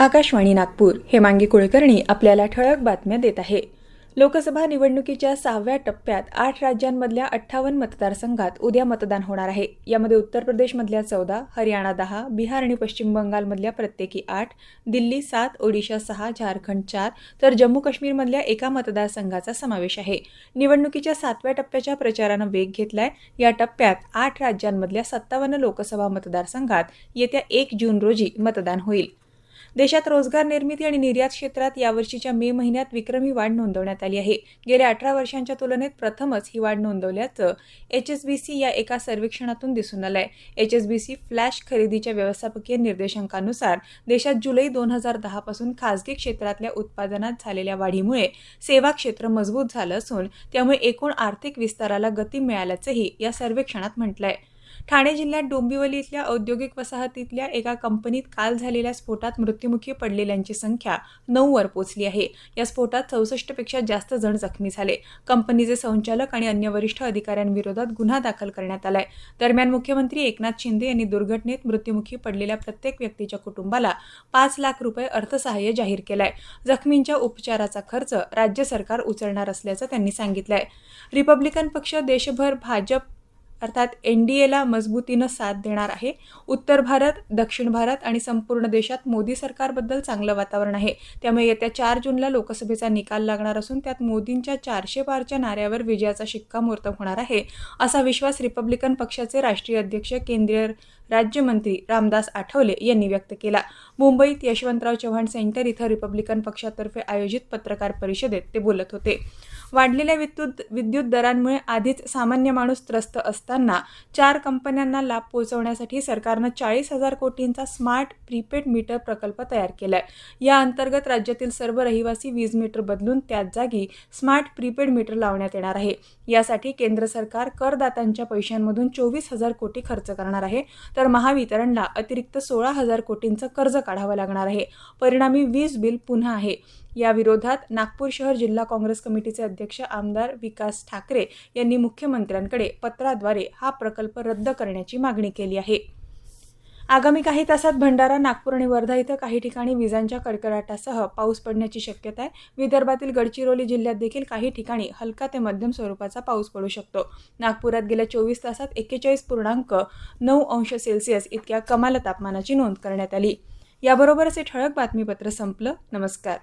आकाशवाणी नागपूर. हेमांगी कुलकर्णी आपल्याला ठळक बातम्या देत आहे. लोकसभा निवडणुकीच्या सहाव्या टप्प्यात आठ राज्यांमधल्या अठ्ठावन्न मतदारसंघात उद्या मतदान होणार आहे. यामध्ये उत्तर प्रदेशमधल्या चौदा हरियाणा दहा बिहार आणि पश्चिम बंगालमधल्या प्रत्येकी आठ दिल्ली सात ओडिशा सहा झारखंड चार तर जम्मू काश्मीरमधल्या एका मतदारसंघाचा समावेश आहे. निवडणुकीच्या सातव्या टप्प्याच्या प्रचारानं वेग घेतलाय. या टप्प्यात आठ राज्यांमधल्या सत्तावन्न लोकसभा मतदारसंघात येत्या एक जून रोजी मतदान होईल. देशात रोजगार निर्मिती आणि निर्यात क्षेत्रात यावर्षीच्या मे महिन्यात विक्रमी वाढ नोंदवण्यात आली आहे. गेल्या अठरा वर्षांच्या तुलनेत प्रथमच ही वाढ नोंदवल्याचं एच एस बी सी या एका सर्वेक्षणातून दिसून आलंय. H S B C flash खरेदीच्या व्यवस्थापकीय निर्देशांकानुसार देशात जुलै दोन हजार दहापासून खासगी क्षेत्रातल्या उत्पादनात झालेल्या वाढीमुळे सेवा क्षेत्र मजबूत झालं असून त्यामुळे एकूण आर्थिक विस्ताराला गती मिळाल्याचंही या सर्वेक्षणात म्हटलं आहे ठाणे जिल्ह्यात डोंबिवली इथल्या औद्योगिक वसाहतीतल्या एका कंपनीत काल झालेल्या स्फोटात मृत्युमुखी पडलेल्यांची संख्या नऊवर पोहोचली आहे. या स्फोटात चौसष्टपेक्षा जास्त जण जखमी झाले. कंपनीचे संचालक आणि अन्य वरिष्ठ अधिकाऱ्यांविरोधात गुन्हा दाखल करण्यात आलाय. दरम्यान मुख्यमंत्री एकनाथ शिंदे यांनी दुर्घटनेत मृत्युमुखी पडलेल्या प्रत्येक व्यक्तीच्या कुटुंबाला पाच लाख रुपये अर्थसहाय्य जाहीर केलाय. जखमींच्या उपचाराचा खर्च राज्य सरकार उचलणार असल्याचं त्यांनी सांगितलंय. रिपब्लिकन पक्ष देशभर भाजप अर्थात एन डी एला मजबूतीनं साथ देणार आहे. उत्तर भारत दक्षिण भारत आणि संपूर्ण देशात मोदी सरकारबद्दल चांगलं वातावरण आहे. त्यामुळे येत्या चार जूनला लोकसभेचा निकाल लागणार असून त्यात मोदींच्या चारशे पारच्या नाऱ्यावर विजयाचा शिक्कामोर्तब होणार आहे. असा विश्वास रिपब्लिकन पक्षाचे राष्ट्रीय अध्यक्ष केंद्रीय राज्यमंत्री रामदास आठवले यांनी व्यक्त केला. मुंबईत यशवंतराव चव्हाण सेंटर इथं रिपब्लिकन पक्षातर्फे आयोजित पत्रकार परिषदेत ते बोलत होते. वाढलेल्या विद्युत विद्युत दरांमुळे आधीच सामान्य माणूस त्रस्त असताना चार कंपन्यांना लाभ पोहोचवण्यासाठी सरकारनं चाळीस हजार कोटींचा स्मार्ट प्रीपेड मीटर प्रकल्प तयार केलाय. या अंतर्गत राज्यातील सर्व रहिवासी वीज मीटर बदलून त्याच जागी स्मार्ट प्रीपेड मीटर लावण्यात येणार आहे. यासाठी केंद्र सरकार करदात्यांच्या पैशांमधून चोवीस हजार कोटी खर्च करणार आहे. तर महावितरणला अतिरिक्त सोळा हजार कोटींचं कर्ज काढावं लागणार आहे. परिणामी वीज बिल पुन्हा आहे. या विरोधात नागपूर शहर जिल्हा काँग्रेस कमिटीचे अध्यक्ष आमदार विकास ठाकरे यांनी मुख्यमंत्र्यांकडे पत्राद्वारे हा प्रकल्प रद्द करण्याची मागणी केली आहे. आगामी काही तासात भंडारा नागपूर आणि वर्धा इथं काही ठिकाणी विजांच्या कडकडाटासह पाऊस पडण्याची शक्यता आहे. विदर्भातील गडचिरोली जिल्ह्यात देखील काही ठिकाणी हलका ते मध्यम स्वरूपाचा पाऊस पडू शकतो. नागपुरात गेल्या चोवीस तासात एक्केचाळीस पूर्णांक नऊ अंश सेल्सिअस इतक्या कमाल तापमानाची नोंद करण्यात आली. याबरोबरच हे ठळक बातमीपत्र संपलं. नमस्कार.